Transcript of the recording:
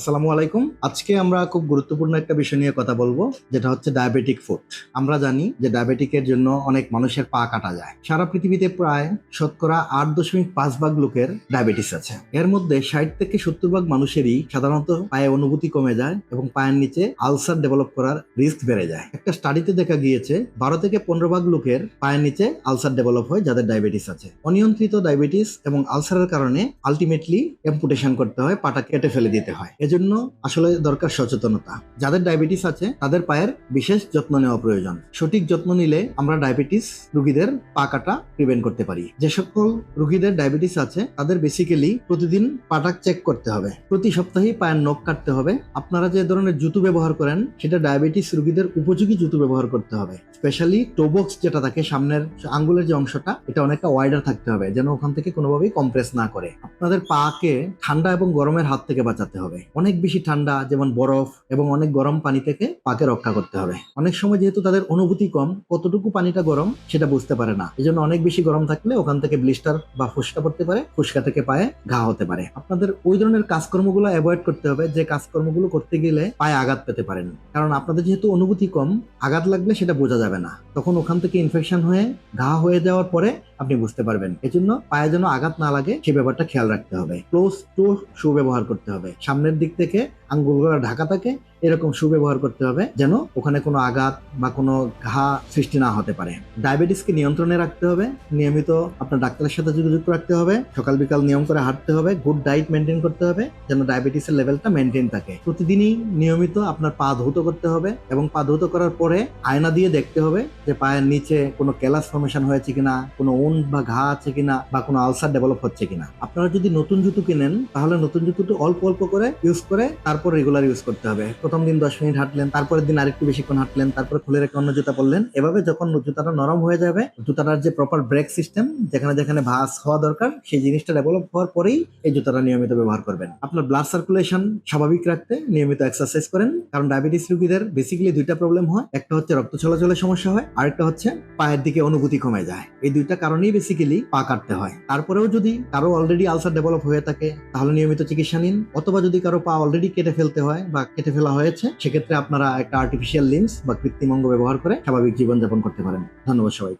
আসসালামু আলাইকুম। আজকে আমরা খুব গুরুত্বপূর্ণ একটা বিষয় নিয়ে কথা বলব, যেটা হচ্ছে ডায়াবেটিক ফুড আমরা জানি যে ডায়াবেটিকের জন্য অনেক মানুষের পা কাটা যায়। সারা পৃথিবীতে প্রায় শতকরা আট দশমিক পাঁচ ভাগ লোকের ডায়াবেটিস আছে। এর মধ্যে ষাট থেকে সত্তর ভাগ মানুষেরই সাধারণত পায়ে অনুভূতি কমে যায় এবং পায়ের নিচে আলসার ডেভেলপ করার রিস্ক বেড়ে যায়। একটা স্টাডিতে দেখা গিয়েছে, বারো থেকে পনেরো ভাগ লোকের পায়ের নিচে আলসার ডেভেলপ হয় যাদের ডায়াবেটিস আছে। অনিয়ন্ত্রিত ডায়াবেটিস এবং আলসারের কারণে আলটিমেটলি এম্পুটেশন করতে হয়, পাটা কেটে ফেলে দিতে হয়। এজন্য আসলে দরকার সচেতনতা। যাদের ডায়াবেটিস আছে, তাদের পায়ের বিশেষ যত্ন নেওয়া প্রয়োজন। সঠিক যত্ন নিলে আমরা ডায়াবেটিস রুগীদের পা কাটা প্রিভেন্ট করতে পারি। যে সকল রুগীদের ডায়াবেটিস আছে, তাদের বেসিক্যালি প্রতিদিন পাটা চেক করতে হবে। প্রতি সপ্তাহে পায়ের নখ কাটতে হবে। আপনারা যে ধরনের জুতো ব্যবহার করেন, সেটা ডায়াবেটিস রুগীদের উপযোগী জুতো ব্যবহার করতে হবে। স্পেশালি টোবক্স যেটা থাকে, সামনের আঙ্গুলের যে অংশটা, এটা অনেকটা ওয়াইডার থাকতে হবে, যেন ওখান থেকে কোনোভাবেই কম্প্রেস না করে। আপনাদের পাকে ঠান্ডা এবং গরমের হাত থেকে বাঁচাতে হবে। অনেক বেশি ঠান্ডা, যেমন বরফ এবং অনেক গরম পানি থেকে পাকে রক্ষা করতে হবে। অনেক সময় যেহেতু তাদের অনুভূতি কম, কতটুকু পানিটা গরম সেটা বুঝতে পারে না। এই জন্য অনেক বেশি গরম থাকলে ওখান থেকে ব্লিস্টার বা ফুসকা পড়তে পারে, ফুসকা থেকে পায়ে ঘা হতে পারে। আপনাদের ওই ধরনের কাজকর্মগুলো অ্যাভয়েড করতে হবে, যে কাজকর্মগুলো করতে গেলে পায়ে আঘাত পেতে পারেন। কারণ আপনাদের যেহেতু অনুভূতি কম, আঘাত লাগলে সেটা বোঝা যাবে না। তখন ওখান থেকে ইনফেকশন হয়ে, ঘা হয়ে যাওয়ার পরে আপনি বুঝতে পারবেন। এজন্য পায়ে যেন আঘাত না লাগে, সে ব্যাপারটা খেয়াল রাখতে হবে। ক্লোজ টু শু ব্যবহার করতে হবে। সামনের দিক থেকে আঙ্গুলগুলো ঢাকা থাকে এরকম শু ব্যবহার করতে হবে যেন ওখানে কোনো আঘাত বা কোনো ঘা সৃষ্টি না হতে পারে। ডায়াবেটিসকে নিয়ন্ত্রণে রাখতে হবে, নিয়মিত আপনার ডাক্তারের সাথে যোগাযোগ রাখতে হবে, সকাল বিকাল নিয়ম করে হাঁটতে হবে গুড ডায়েট মেনটেন করতে হবে, যেন ডায়াবেটিসের লেভেলটা মেনটেন থাকে। প্রতিদিনই নিয়মিত আপনার পা ধৌত করতে হবে এবং পা ধৌত করার পরে আয়না দিয়ে দেখতে হবে যে পায়ের নিচে কোনো ক্যালাস ফর্মেশন হয়েছে কিনা, কোনো উন বা ঘা আছে কিনা বা কোনো আলসার ডেভেলপ হচ্ছে কিনা। আপনারা যদি নতুন জুতো কিনেন, তাহলে নতুন জুতোটা অল্প অল্প করে ইউজ করে তারপর রেগুলার ইউজ করতে হবে। প্রথম দিন দশ মিনিট হাঁটলেন, তারপরের দিন আরেকটু বেশিক্ষণ হাঁটলেন, তারপরে খুলে রেখে অন্য জুতা পরলেন। এভাবে যখন জুতাটা নরম হয়ে যাবে, জুতাটার যে প্রপার ব্রেক সিস্টেম যেখানে যেখানে ভাস হওয়া দরকার, সেই জিনিসটা ডেভেলপ হওয়ার পরেই এই জুতাটা নিয়মিত ব্যবহার করবেন। আপনার ব্লাড সার্কুলেশন স্বাভাবিক রাখতে নিয়মিত এক্সারসাইজ করেন, কারণ ডায়াবেটিস রোগীদের বেসিক্যালি দুইটা প্রবলেম হয়। একটা হচ্ছে রক্ত চলাচলের সমস্যা হয়, আরেকটা হচ্ছে পায়ের দিকে অনুভূতি কমে যায়। এই দুইটা কারণেই বেসিক্যালি পা কাটতে হয়। তারপরেও যদি কারও অলরেডি আলসার ডেভেলপ হয়ে থাকে, তাহলে নিয়মিত চিকিৎসা নিন, অথবা যদি কারও পা অলরেডি কেটে ফেলতে হয় বা কেটে ফেলা হয়েছে, সেক্ষেত্রে আপনারা একটা আর্টিফিশিয়াল লিমস বা কৃত্রিম অঙ্গ ব্যবহার করে স্বাভাবিক জীবনযাপন করতে পারেন। ধন্যবাদ সবাই